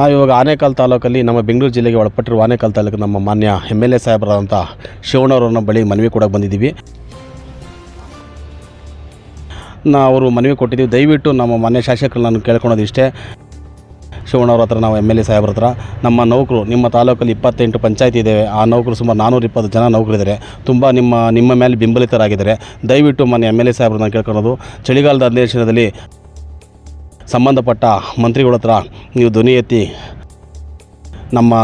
ನಾವು ಇವಾಗ ಆನೇಕಲ್ ತಾಲೂಕಲ್ಲಿ ನಮ್ಮ ಬೆಂಗಳೂರು ಜಿಲ್ಲೆಗೆ ಒಳಪಟ್ಟಿರುವ ಆನೇಕಲ್ ತಾಲೂಕು ನಮ್ಮ ಮಾನ್ಯ ಎಂ ಎಲ್ ಎ ಸಾಹೇಬರಾದಂಥ ಶಿವಣ್ಣವ್ರನ್ನ ಬಳಿ ಮನವಿ ಕೊಡೋಕೆ ಬಂದಿದ್ದೀವಿ. ನಾ ಅವರು ಮನವಿ ಕೊಟ್ಟಿದ್ದೀವಿ. ದಯವಿಟ್ಟು ನಮ್ಮ ಮಾನ್ಯ ಶಾಸಕರು ನಾನು ಕೇಳ್ಕೊಳೋದು ಇಷ್ಟೇ. ಶಿವಣ್ಣವ್ರ ಹತ್ರ ನಾವು ಎಂ ಎಲ್ ಎ ಸಾಹೇಬ್ರ ಹತ್ರ ನಮ್ಮ ನೌಕರು ನಿಮ್ಮ ತಾಲೂಕಲ್ಲಿ ಇಪ್ಪತ್ತೆಂಟು ಪಂಚಾಯತಿ ಇದ್ದೇವೆ ಆ ನೌಕರು ಸುಮಾರು ನಾನ್ನೂರ ಇಪ್ಪತ್ತು ಜನ ನೌಕರಿದ್ದಾರೆ. ತುಂಬ ನಿಮ್ಮ ನಿಮ್ಮ ಮೇಲೆ ಬೆಂಬಲಿತರಾಗಿದ್ದಾರೆ. ದಯವಿಟ್ಟು ಮಾನ್ಯ ಎಂ ಎಲ್ ಎ ಸಾಹೇಬ್ರನ್ನ ಕೇಳ್ಕೊಳೋದು ಚಳಿಗಾಲದ ಅಧಿವೇಶನದಲ್ಲಿ ಸಂಬಂಧಪಟ್ಟ ಮಂತ್ರಿಗಳ ಹತ್ರ ನೀವು ಧ್ವನಿ ಎತ್ತಿ ನಮ್ಮ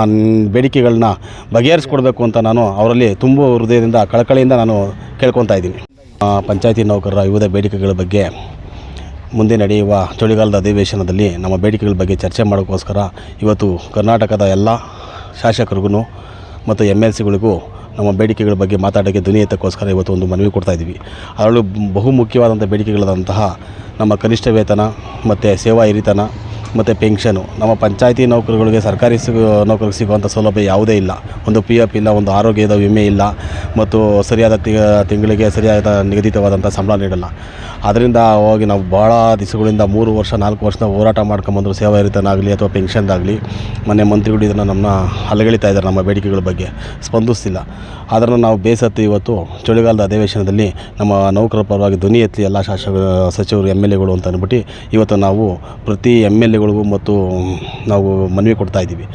ಬೇಡಿಕೆಗಳನ್ನ ಬಗೆಹರಿಸ್ಕೊಡ್ಬೇಕು ಅಂತ ನಾನು ಅವರಲ್ಲಿ ತುಂಬ ಹೃದಯದಿಂದ, ಕಳಕಳಿಯಿಂದ ನಾನು ಕೇಳ್ಕೊತಾ ಇದ್ದೀನಿ. ಪಂಚಾಯತಿ ನೌಕರರ ವಿವಿಧ ಬೇಡಿಕೆಗಳ ಬಗ್ಗೆ ಮುಂದೆ ನಡೆಯುವ ಚಳಿಗಾಲದ ಅಧಿವೇಶನದಲ್ಲಿ ನಮ್ಮ ಬೇಡಿಕೆಗಳ ಬಗ್ಗೆ ಚರ್ಚೆ ಮಾಡೋಕ್ಕೋಸ್ಕರ ಇವತ್ತು ಕರ್ನಾಟಕದ ಎಲ್ಲ ಶಾಸಕರಿಗೂ ಮತ್ತು ಎಂ ಎಲ್ ಸಿಗಳಿಗೂ ನಮ್ಮ ಬೇಡಿಕೆಗಳ ಬಗ್ಗೆ ಮಾತಾಡೋಕ್ಕೆ ಧ್ವನಿ ಎತ್ತಕ್ಕೋಸ್ಕರ ಇವತ್ತು ಒಂದು ಮನವಿ ಕೊಡ್ತಾ ಇದ್ದೀವಿ. ಅದರಲ್ಲೂ ಬಹು ಮುಖ್ಯವಾದಂಥ ಬೇಡಿಕೆಗಳಾದಂತಹ ನಮ್ಮ ಕನಿಷ್ಠ ವೇತನ ಮತ್ತು ಸೇವಾ ಹಿರಿತನ ಮತ್ತು ಪೆನ್ಷನು. ನಮ್ಮ ಪಂಚಾಯತಿ ನೌಕರುಗಳಿಗೆ ಸರ್ಕಾರಿ ನೌಕರಿಗೆ ಸಿಗುವಂಥ ಸೌಲಭ್ಯ ಯಾವುದೇ ಇಲ್ಲ. ಒಂದು ಪಿ ಎಫ್ ಇಲ್ಲ, ಒಂದು ಆರೋಗ್ಯದ ವಿಮೆ ಇಲ್ಲ, ಮತ್ತು ಸರಿಯಾದ ತಿಂಗಳಿಗೆ ಸರಿಯಾದ ನಿಗದಿತವಾದಂಥ ಸಂಬಳ ನೀಡಲ್ಲ. ಅದರಿಂದ ಹೋಗಿ ನಾವು ಭಾಳ ದಿವಸಗಳಿಂದ ಮೂರು ವರ್ಷ, ನಾಲ್ಕು ವರ್ಷದ ಹೋರಾಟ ಮಾಡ್ಕೊಂಬಂದ್ರು ಸೇವಾ ಹಿರಿತನಾಗಲಿ ಅಥವಾ ಪೆನ್ಷನ್ದಾಗಲಿ. ಮೊನ್ನೆ ಮಂತ್ರಿಗಳು ಇದನ್ನು ನಮ್ಮನ್ನ ಅಲಗಳಿತಾ ಇದ್ದಾರೆ ನಮ್ಮ ಬೇಡಿಕೆಗಳ ಬಗ್ಗೆ. ಸ್ಪಂದಿಸ್ತಿಲ್ಲ. ಅದನ್ನು ನಾವು ಬೇಸತ್ತು ಇವತ್ತು ಚಳಿಗಾಲದ ಅಧಿವೇಶನದಲ್ಲಿ ನಮ್ಮ ನೌಕರರ ಪರವಾಗಿ ಧ್ವನಿ ಎತ್ತಿ ಎಲ್ಲ ಶಾಸಕ, ಸಚಿವರು, ಎಂ ಎಲ್ ಎಗಳು ಅಂತ ಅಂದ್ಬಿಟ್ಟು ಇವತ್ತು ನಾವು ಪ್ರತಿ ಎಂ ಎಲ್ ಎಗಳಿಗೂ ಮತ್ತು ನಾವು ಮನವಿ ಕೊಡ್ತಾ ಇದ್ದೀವಿ.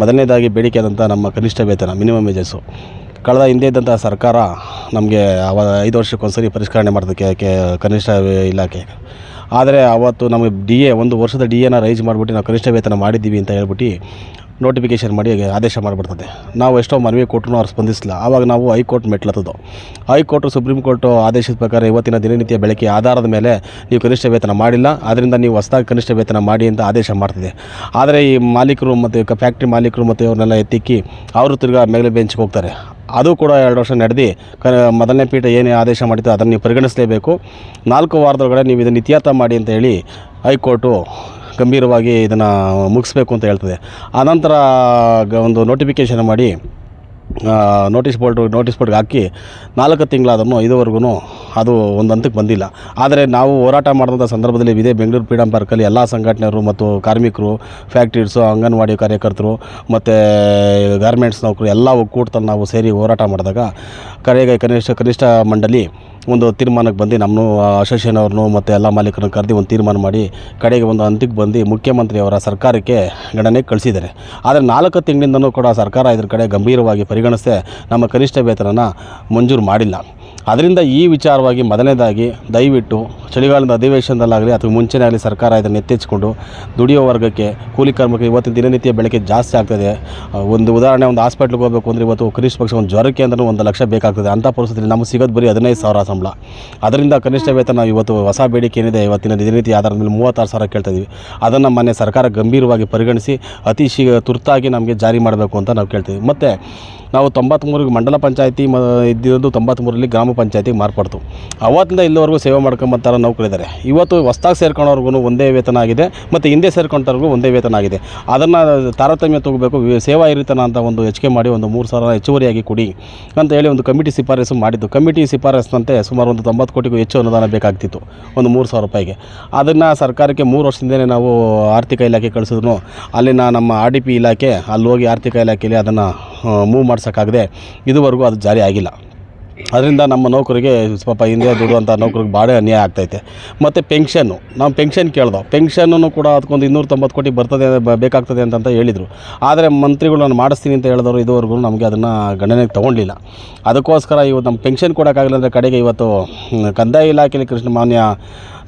ಮೊದಲನೇದಾಗಿ ಬೇಡಿಕೆ ಆದಂಥ ನಮ್ಮ ಕನಿಷ್ಠ ವೇತನ, ಮಿನಿಮಮ್ ವೇಜಸ್ಸು ಕಳೆದ ಹಿಂದೆ ಇದ್ದಂಥ ಸರ್ಕಾರ ನಮಗೆ ಅವ, ಐದು ವರ್ಷಕ್ಕೊಂದ್ಸರಿ ಪರಿಷ್ಕರಣೆ ಮಾಡೋದಕ್ಕೆ ಕನಿಷ್ಠ ಇಲಾಖೆ. ಆದರೆ ಅವತ್ತು ನಮಗೆ ಡಿ ಎ ಒಂದು ವರ್ಷದ ಡಿ ಎನ ರೈಸ್ ಮಾಡಿಬಿಟ್ಟು ನಾವು ಕನಿಷ್ಠ ವೇತನ ಮಾಡಿದ್ದೀವಿ ಅಂತ ಹೇಳ್ಬಿಟ್ಟು ನೋಟಿಫಿಕೇಷನ್ ಮಾಡಿ ಆದೇಶ ಮಾಡಿಬಿಡ್ತದೆ. ನಾವು ಎಷ್ಟೋ ಮನವಿ ಕೊಟ್ಟರು ಅವ್ರು ಸ್ಪಂದಿಸಿಲ್ಲ ಆವಾಗ ನಾವು ಹೈಕೋರ್ಟ್ ಮೆಟ್ಲತ್ತದು ಹೈಕೋರ್ಟು, ಸುಪ್ರೀಂ ಕೋರ್ಟು ಆದೇಶದ ಪ್ರಕಾರ ಇವತ್ತಿನ ದಿನನಿತ್ಯ ಬೆಳಕೆ ಆಧಾರದ ಮೇಲೆ ನೀವು ಕನಿಷ್ಠ ವೇತನ ಮಾಡಿಲ್ಲ. ಆದ್ದರಿಂದ ನೀವು ಹೊಸದಾಗಿ ಕನಿಷ್ಠ ವೇತನ ಮಾಡಿ ಅಂತ ಆದೇಶ ಮಾಡ್ತದೆ. ಆದರೆ ಈ ಮಾಲೀಕರು ಮತ್ತು ಫ್ಯಾಕ್ಟ್ರಿ ಮಾಲೀಕರು ಮತ್ತು ಅವ್ರನ್ನೆಲ್ಲ ಎತ್ತಿಕ್ಕಿ ಅವರು ತಿರ್ಗಾ ಮೇಲೆ ಬೆಂಚ್ಗೆ ಹೋಗ್ತಾರೆ. ಅದು ಕೂಡ ಎರಡು ವರ್ಷ ನಡೆದು ಕ ಮೊದಲನೇ ಪೀಠ ಏನೇ ಆದೇಶ ಮಾಡಿತ್ತು ಅದನ್ನು ನೀವು ಪರಿಗಣಿಸಲೇಬೇಕು. ನಾಲ್ಕು ವಾರದೊಳಗಡೆ ನೀವು ಇದನ್ನು ಇತ್ಯರ್ಥ ಮಾಡಿ ಅಂತ ಹೇಳಿ ಹೈಕೋರ್ಟು ಗಂಭೀರವಾಗಿ ಇದನ್ನು ಮುಗಿಸ್ಬೇಕು ಅಂತ ಹೇಳ್ತದೆ. ಆನಂತರ ಒಂದು ನೋಟಿಫಿಕೇಷನ್ ಮಾಡಿ ನೋಟಿಸ್ ಬೋರ್ಡ್ ನೋಟಿಸ್ ಬೋರ್ಡ್ಗೆ ಹಾಕಿ ನಾಲ್ಕು ತಿಂಗಳಾದ್ರೂ ಇದುವರೆಗೂ ಅದು ಒಂದು ಹಂತಕ್ಕೆ ಬಂದಿಲ್ಲ. ಆದರೆ ನಾವು ಹೋರಾಟ ಮಾಡಿದಂಥ ಸಂದರ್ಭದಲ್ಲಿ ಇದೇ ಬೆಂಗಳೂರು ಫ್ರೀಡಮ್ ಪಾರ್ಕಲ್ಲಿ ಎಲ್ಲ ಸಂಘಟನೆಯರು ಮತ್ತು ಕಾರ್ಮಿಕರು ಫ್ಯಾಕ್ಟ್ರೀಸು ಅಂಗನವಾಡಿ ಕಾರ್ಯಕರ್ತರು ಮತ್ತು ಗಾರ್ಮೆಂಟ್ಸ್ ನೌಕರು ಎಲ್ಲ ಒಕ್ಕೂಟದಲ್ಲಿ ನಾವು ಸೇರಿ ಹೋರಾಟ ಮಾಡಿದಾಗ ಕರೆಗೆ ಕನಿಷ್ಠ ಕನಿಷ್ಠ ಮಂಡಳಿ ಒಂದು ತೀರ್ಮಾನಕ್ಕೆ ಬಂದು ನಮ್ಮನ್ನು ಅಸೋಸಿಯೇಷನ್ ಅವ್ರನ್ನು ಮತ್ತು ಎಲ್ಲ ಮಾಲೀಕರನ್ನು ಕರೆದು ಒಂದು ತೀರ್ಮಾನ ಮಾಡಿ ಕಡೆಗೆ ಒಂದು ಹಂತಕ್ಕೆ ಬಂದು ಮುಖ್ಯಮಂತ್ರಿಯವರ ಸರ್ಕಾರಕ್ಕೆ ಗಣನೆಗೆ ಕಳಿಸಿದ್ದಾರೆ. ಆದರೆ ನಾಲ್ಕು ತಿಂಗಳಿಂದನೂ ಕೂಡ ಸರ್ಕಾರ ಇದ್ರ ಕಡೆ ಗಂಭೀರವಾಗಿ ಪರಿಗಣಿಸದೆ ನಮ್ಮ ಕನಿಷ್ಠ ವೇತನನ ಮಂಜೂರು ಮಾಡಿಲ್ಲ. ಅದರಿಂದ ಈ ವಿಚಾರವಾಗಿ ಮೊದಲನೇದಾಗಿ ದಯವಿಟ್ಟು ಚಳಿಗಾಲದ ಅಧಿವೇಶನದಲ್ಲಾಗಲಿ ಅಥವಾ ಮುಂಚೆನೇ ಆಗಲಿ ಸರ್ಕಾರ ಇದನ್ನು ಎತ್ತೆಚ್ಚಿಕೊಂಡು ದುಡಿಯೋ ವರ್ಗಕ್ಕೆ ಕೂಲಿ ಕಾರ್ಮಿಕರಿಗೆ ಇವತ್ತಿನ ದಿನನಿತ್ಯ ಬೆಳಕೆ ಜಾಸ್ತಿ ಆಗ್ತದೆ. ಒಂದು ಉದಾಹರಣೆ ಒಂದು ಹಾಸ್ಪಿಟ್ಲಿಗೆ ಹೋಗಬೇಕು ಅಂದರೆ ಇವತ್ತು ಕನಿಷ್ಠ ಪಕ್ಷ ಒಂದು ಜ್ವರಕ್ಕೆ ಅಂದ್ರೆ ಒಂದು ಲಕ್ಷ ಬೇಕಾಗ್ತದೆ. ಅಂಥ ಪರಿಸ್ಥಿತಿಯಲ್ಲಿ ನಮಗೆ ಸಿಗೋದು ಬರೀ ಹದಿನೈದು ಸಾವಿರ ಸಂಬಳ. ಅದರಿಂದ ಕನಿಷ್ಠ ವೇತನ ಇವತ್ತು ಹೊಸ ಬೇಡಿಕೆ ಏನಿದೆ ಇವತ್ತಿನ ದಿನನಿತ್ಯ ಆಧಾರದ ಮೇಲೆ ಮೂವತ್ತಾರು ಸಾವಿರ ಕೇಳ್ತಾ ಇದೀವಿ. ಅದನ್ನು ಮೊನ್ನೆ ಸರ್ಕಾರ ಗಂಭೀರವಾಗಿ ಪರಿಗಣಿಸಿ ಅತಿ ಶೀಘ್ರ ತುರ್ತಾಗಿ ನಮಗೆ ಜಾರಿ ಮಾಡಬೇಕು ಅಂತ ನಾವು ಕೇಳ್ತೀವಿ ಮತ್ತು ನಾವು ತೊಂಬತ್ತ್ಮೂರಿಗೆ ಮಂಡಲ ಪಂಚಾಯತಿ ಮ, ಇದ್ದಿರೋದು ತೊಂಬತ್ತ್ಮೂರಲ್ಲಿ ಗ್ರಾಮ ಪಂಚಾಯತಿಗೆ ಮಾರ್ಪಡ್ತು. ಅವತ್ತಿಂದ ಇಲ್ಲಿವರೆಗೂ ಸೇವೆ ಮಾಡ್ಕೊಂಬತ್ತಾರ ನೌಕರಿದ್ದಾರೆ ಇವತ್ತು ಹೊಸ್ದಾಗಿ ಸೇರ್ಕೊಂಡವ್ರಿಗೂ ಒಂದೇ ವೇತನ ಆಗಿದೆ ಮತ್ತು ಹಿಂದೆ ಸೇರ್ಕೊಂಡವ್ರಿಗೂ ಒಂದೇ ವೇತನ ಆಗಿದೆ. ಅದನ್ನು ತಾರತಮ್ಯ ತಗೋಬೇಕು ಸೇವಾ ಹಿರಿತನ ಅಂತ ಒಂದು ಹೆಚ್ಚಿಗೆ ಮಾಡಿ ಒಂದು ಮೂರು ಸಾವಿರ ಹೆಚ್ಚುವರಿಯಾಗಿ ಕೊಡಿ ಅಂತ ಹೇಳಿ ಒಂದು ಕಮಿಟಿ ಶಿಫಾರಸು ಮಾಡಿದ್ದು. ಕಮಿಟಿ ಶಿಫಾರಸ್ಸಿನಂತೆ ಸುಮಾರು ಒಂದು ತೊಂಬತ್ತು ಕೋಟಿಗೂ ಹೆಚ್ಚು ಅನುದಾನ ಬೇಕಾಗ್ತಿತ್ತು, ಒಂದು ಮೂರು ಸಾವಿರ ರೂಪಾಯಿಗೆ. ಅದನ್ನು ಸರ್ಕಾರಕ್ಕೆ ಮೂರು ವರ್ಷದಿಂದಲೇ ನಾವು ಆರ್ಥಿಕ ಇಲಾಖೆ ಕಳಿಸಿದ್ರು ಅಲ್ಲಿನ ನಮ್ಮ ಆರ್ ಡಿ ಪಿ ಇಲಾಖೆ ಅಲ್ಲಿ ಹೋಗಿ ಆರ್ಥಿಕ ಇಲಾಖೆಯಲ್ಲಿ ಅದನ್ನು ಮೂವ್ ಮಾಡ್ಸೋಕ್ಕಾಗದೆ ಇದುವರೆಗೂ ಅದು ಜಾರಿ ಆಗಿಲ್ಲ. ಅದರಿಂದ ನಮ್ಮ ನೌಕರಿಗೆ ಸ್ವಲ್ಪ ಹಿಂದೆ ದುಡುವಂಥ ನೌಕರಿಗೆ ಭಾಳ ಅನ್ಯಾಯ ಆಗ್ತೈತೆ. ಮತ್ತು ಪೆನ್ಷನ್ನು, ನಾವು ಪೆನ್ಷನ್ ಕೇಳ್ದೋ ಪೆನ್ಷನ್ನು ಕೂಡ ಅದಕ್ಕೊಂದು ಇನ್ನೂರ ತೊಂಬತ್ತು ಕೋಟಿ ಬರ್ತದೆ ಬೇಕಾಗ್ತದೆ ಅಂತಂತ ಹೇಳಿದರು. ಆದರೆ ಮಂತ್ರಿಗಳು ನಾನು ಮಾಡಿಸ್ತೀನಿ ಅಂತ ಹೇಳಿದವರು ಇದುವರೆಗೂ ನಮಗೆ ಅದನ್ನು ಗಣನೆಗೆ ತೊಗೊಂಡಿಲ್ಲ ಅದಕ್ಕೋಸ್ಕರ ಇವತ್ತು ನಮ್ಮ ಪೆನ್ಷನ್ ಕೊಡೋಕ್ಕಾಗಲಿಲ್ಲ ಅಂದರೆ ಕಡೆಗೆ ಇವತ್ತು ಕಂದಾಯ ಇಲಾಖೆಯಲ್ಲಿ ಕೃಷ್ಣ, ಮಾನ್ಯ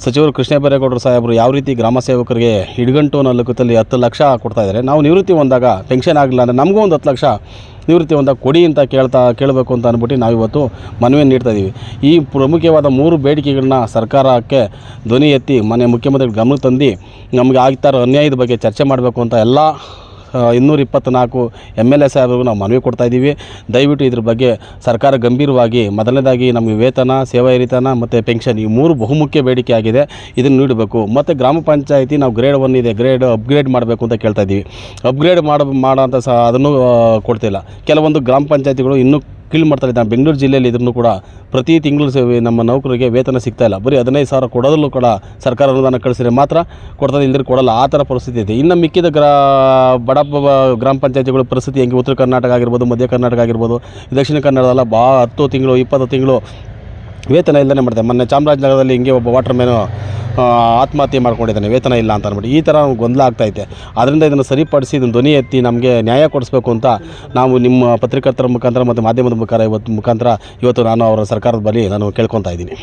ಸಚಿವರು ಕೃಷ್ಣ ಬೈರೇಗೌಡರು ಸಾಹೇಬರು ಯಾವ ರೀತಿ ಗ್ರಾಮ ಸೇವಕರಿಗೆ ಹಿಡ್ಗಂಟು ಅನ್ನೋ ಲೆಕ್ಕದಲ್ಲಿ ಹತ್ತು ಲಕ್ಷ ಕೊಡ್ತಾ ಇದ್ದಾರೆ. ನಾವು ನಿವೃತ್ತಿ ಹೊಂದಾಗ ಪೆನ್ಷನ್ ಆಗಲಿಲ್ಲ ಅಂದರೆ ನಮಗೂ ಒಂದು ಹತ್ತು ಲಕ್ಷ ನಿವೃತ್ತಿ ಒಂದು ಕೊಡಿ ಅಂತ ಕೇಳ್ತಾ, ಕೇಳಬೇಕು ಅಂತ ಅಂದ್ಬಿಟ್ಟು ನಾವಿವತ್ತು ಮನವಿಯನ್ನು ನೀಡ್ತಾ ಇದ್ದೀವಿ ಈ ಪ್ರಮುಖವಾದ ಮೂರು ಬೇಡಿಕೆಗಳನ್ನ ಸರ್ಕಾರಕ್ಕೆ ಧ್ವನಿ ಎತ್ತಿ ಮನೆ ಮುಖ್ಯಮಂತ್ರಿಗಳ ಗಮನ ತಂದು ನಮಗೆ ಆಗ್ತಾ ಇರೋ ಅನ್ಯಾಯದ ಬಗ್ಗೆ ಚರ್ಚೆ ಮಾಡಬೇಕು ಅಂತ ಎಲ್ಲ ಇನ್ನೂರ ಇಪ್ಪತ್ತ್ನಾಲ್ಕು ಎಂ ಎಲ್ ಎ ಸಾಹೇಬರಿಗೂ ನಾವು ಮನವಿ ಕೊಡ್ತಾಯಿದ್ದೀವಿ ದಯವಿಟ್ಟು ಇದ್ರ ಬಗ್ಗೆ ಸರ್ಕಾರ ಗಂಭೀರವಾಗಿ ಮೊದಲನೇದಾಗಿ ನಮಗೆ ವೇತನ, ಸೇವಾ ಹಿರಿತನ ಮತ್ತು ಪೆನ್ಷನ್ ಈ ಮೂರು ಬಹುಮುಖ್ಯ ಬೇಡಿಕೆ ಆಗಿದೆ. ಇದನ್ನು ನೀಡಬೇಕು. ಮತ್ತು ಗ್ರಾಮ ಪಂಚಾಯಿತಿ ನಾವು ಗ್ರೇಡ್ ಒನ್ ಇದೆ, ಗ್ರೇಡ್ ಅಪ್ಗ್ರೇಡ್ ಮಾಡಬೇಕು ಅಂತ ಕೇಳ್ತಾ ಇದ್ದೀವಿ. ಅಪ್ಗ್ರೇಡ್ ಮಾಡೋ ಮಾಡೋಂಥ ಸಹ ಅದನ್ನು ಕೊಡ್ತಿಲ್ಲ. ಕೆಲವೊಂದು ಗ್ರಾಮ ಪಂಚಾಯಿತಿಗಳು ಇನ್ನೂ ಕೀಳು ಮಾಡ್ತಾರೆ ಇದ್ದಾನೆ. ಬೆಂಗಳೂರು ಜಿಲ್ಲೆಯಲ್ಲಿ ಇದ್ರೂ ಕೂಡ ಪ್ರತಿ ತಿಂಗಳು ನಮ್ಮ ನೌಕರರಿಗೆ ವೇತನ ಸಿಗ್ತಾ ಇಲ್ಲ. ಬರೀ ಹದಿನೈದು ಸಾವಿರ ಕೊಡೋದಲ್ಲೂ ಕೂಡ ಸರ್ಕಾರ ಅನುದಾನ ಕಳಿಸಿದ್ರೆ ಮಾತ್ರ ಕೊಡ್ತದೆ ಇಲ್ಲದ್ರೆ ಕೊಡಲ್ಲ. ಆ ಥರ ಪರಿಸ್ಥಿತಿ ಇದೆ. ಇನ್ನು ಮಿಕ್ಕಿದ ಗ್ರಾ ಬಡ ಗ್ರಾಮ ಪಂಚಾಯತಿಗಳ ಪರಿಸ್ಥಿತಿ ಹೆಂಗೆ? ಉತ್ತರ ಕರ್ನಾಟಕ ಆಗಿರ್ಬೋದು, ಮಧ್ಯ ಕರ್ನಾಟಕ ಆಗಿರ್ಬೋದು, ದಕ್ಷಿಣ ಕನ್ನಡದಲ್ಲ ಬಾ ಹತ್ತು ತಿಂಗಳು, ಇಪ್ಪತ್ತು ತಿಂಗಳು ವೇತನ ಇಲ್ಲದೇ ಮಾಡ್ತಾರೆ ಮೊನ್ನೆ ಚಾಮರಾಜನಗರದಲ್ಲಿ ಹಿಂಗೆ ಒಬ್ಬ ವಾಟರ್ ಮ್ಯಾನು ಆತ್ಮಹತ್ಯೆ ಮಾಡ್ಕೊಂಡಿದ್ದಾನೆ. ವೇತನ ಇಲ್ಲ ಅಂತ ಅಂದ್ಬಿಟ್ಟು ಈ ಥರ ಗೊಂದಲ ಆಗ್ತೈತೆ ಅದರಿಂದ ಇದನ್ನು ಸರಿಪಡಿಸಿ ಇದನ್ನು ಧ್ವನಿ ಎತ್ತಿ ನಮಗೆ ನ್ಯಾಯ ಕೊಡಿಸ್ಬೇಕು ಅಂತ ನಾವು ನಿಮ್ಮ ಪತ್ರಕರ್ತರ ಮುಖಾಂತರ ಮತ್ತು ಮಾಧ್ಯಮದ ಮುಖಾಂತರ ಇವತ್ತು ಮುಖಾಂತರ ಇವತ್ತು ನಾನು ಅವರ ಸರ್ಕಾರದ ಬಳಿ ನಾನು ಕೇಳ್ಕೊತಾ ಇದ್ದೀನಿ.